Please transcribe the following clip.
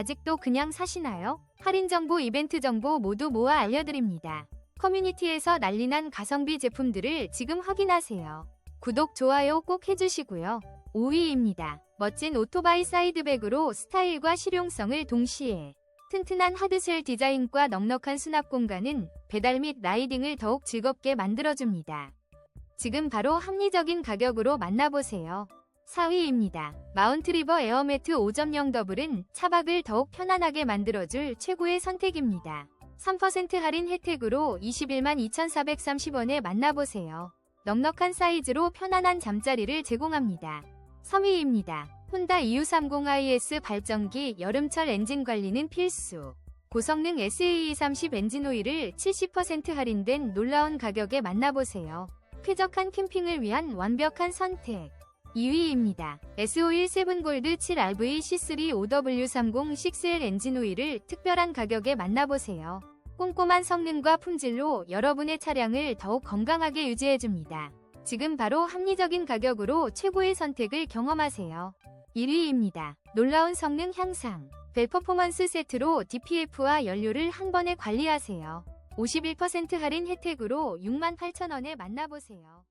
아직도 그냥 사시나요? 할인 정보, 이벤트 정보 모두 모아 알려드립니다. 커뮤니티에서 난리난 가성비 제품들을 지금 확인하세요. 구독, 좋아요 꼭 해주시고요. 5위입니다. 멋진 오토바이 사이드백으로 스타일과 실용성을 동시에 튼튼한 하드셀 디자인과 넉넉한 수납 공간은 배달 및 라이딩을 더욱 즐겁게 만들어줍니다. 지금 바로 합리적인 가격으로 만나보세요. 4위입니다. 마운트리버 에어매트 5.0 더블은 차박을 더욱 편안하게 만들어줄 최고의 선택입니다. 3% 할인 혜택으로 21만 2,430원에 만나보세요. 넉넉한 사이즈로 편안한 잠자리를 제공합니다. 3위입니다. 혼다 EU30IS 발전기 여름철 엔진 관리는 필수. 고성능 SAE30 엔진 오일을 70% 할인된 놀라운 가격에 만나보세요. 쾌적한 캠핑을 위한 완벽한 선택. 2위입니다. S51 세븐골드 7RV C3 5W30 6L 엔진 오일을 특별한 가격에 만나보세요. 꼼꼼한 성능과 품질로 여러분의 차량을 더욱 건강하게 유지해줍니다. 지금 바로 합리적인 가격으로 최고의 선택을 경험하세요. 1위입니다. 놀라운 성능 향상. 벨 퍼포먼스 세트로 DPF와 연료를 한 번에 관리하세요. 51% 할인 혜택으로 68,000원에 만나보세요.